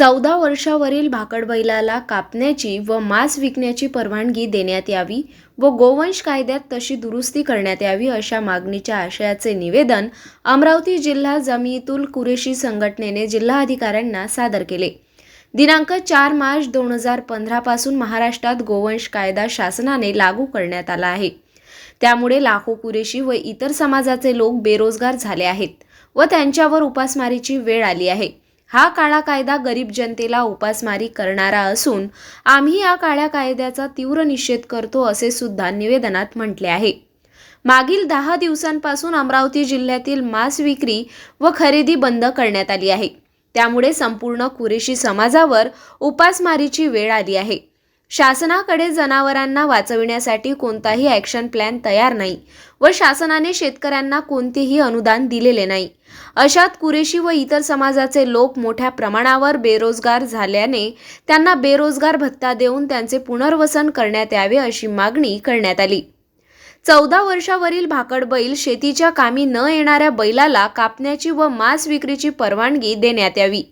चौदा वर्षावरील भाकड बैलाला कापण्याची व मांस विकण्याची परवानगी देण्यात यावी व गोवंश कायद्यात तशी दुरुस्ती करण्यात यावी अशा मागणीच्या आशयाचे निवेदन अमरावती जिल्हा जमीतुल कुरेशी संघटनेने जिल्हाधिकाऱ्यांना सादर केले. दिनांक चार मार्च दोन हजार पंधरापासून महाराष्ट्रात गोवंश कायदा शासनाने लागू करण्यात आला आहे. त्यामुळे लाखो कुरेशी व इतर समाजाचे लोक बेरोजगार झाले आहेत व त्यांच्यावर उपासमारीची वेळ आली आहे. हा काळा कायदा गरीब जनतेला उपासमारी करणारा असून आम्ही या काळ्या कायद्याचा तीव्र निषेध करतो असे सुद्धा निवेदनात म्हटले आहे. मागील दहा दिवसांपासून अमरावती जिल्ह्यातील मांस विक्री व खरेदी बंद करण्यात आली आहे. त्यामुळे संपूर्ण कुरेशी समाजावर उपासमारीची वेळ आली आहे. शासनाकडे जनावरांना वाचविण्यासाठी कोणताही ॲक्शन प्लॅन तयार नाही व शासनाने शेतकऱ्यांना कोणतेही अनुदान दिलेले नाही. अशात कुरेशी व इतर समाजाचे लोक मोठ्या प्रमाणावर बेरोजगार झाल्याने त्यांना बेरोजगार भत्ता देऊन त्यांचे पुनर्वसन करण्यात यावे अशी मागणी करण्यात आली. चौदा वर्षावरील भाकड बैल शेतीच्या कामी न येणाऱ्या बैलाला कापण्याची व मांस विक्रीची परवानगी देण्यात यावी.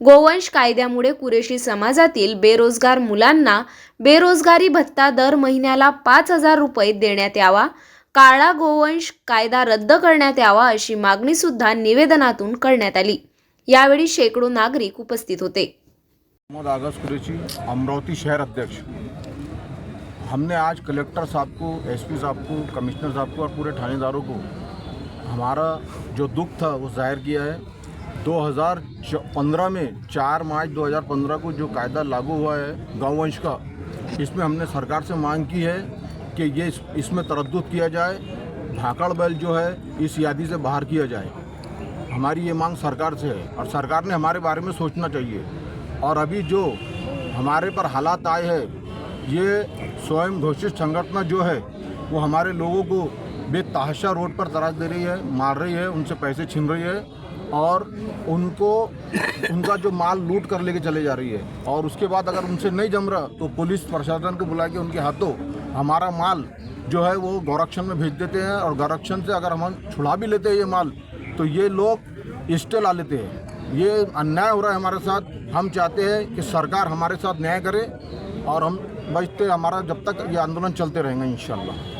गोवंश कायद्यामुळे कुरेशी समाजातील बेरोजगार मुलांना बेरोजगारी भत्ता दर महिन्याला पाच हजार रुपये देण्यात यावा काळा गोवंश कायदा रद्द करण्यात यावा अशी मागणी सुद्धा निवेदनातून करण्यात आली. यावेळी शेकडो नागरिक उपस्थित होते. अमरावती शहर अध्यक्ष. हमने आज कलेक्टर साहब को एसपी साहब को कमिश्नर साहब को और पूरे थानेदारों को हमारा जो दुख था वो जाहिर किया है। 2015 में 4 मार्च 2015 को जो कायदा लागू हुआ है गौवंश का इसमें हमने सरकार से मांग की है कि ये इस, इसमें तरद्दुत किया जाए भाकड़ बैल जो है इस यादी से बाहर किया जाए। हमारी ये मांग सरकार से है और सरकार ने हमारे बारे में सोचना चाहिए। और अभी जो हमारे पर हालात आए हैं ये स्वयं घोषित संगठन जो है वो हमारे लोगों को बेतहाशा रोड पर तराश दे रही है मार रही है उनसे पैसे छीन रही है। और उनको, उनका जो माल लूट कर लेके चले जा रही है। और उसके बाद अगर उनसे नहीं जम रहा तो पुलिस प्रशासन को बुला के उनके हाथों हमारा माल जो है वो गौरक्षण में भेज देते हैं। और गौरक्षण से अगर हम छुड़ा भी लेते हैं ये माल तो ये लोग स्टे ला लेते हैं। ये अन्याय हो रहा है हमारे साथ। हम चाहते हैं कि सरकार हमारे साथ न्याय करे और हम बचते हमारा जब तक ये आंदोलन चलते रहेंगे, इंशाल्लाह।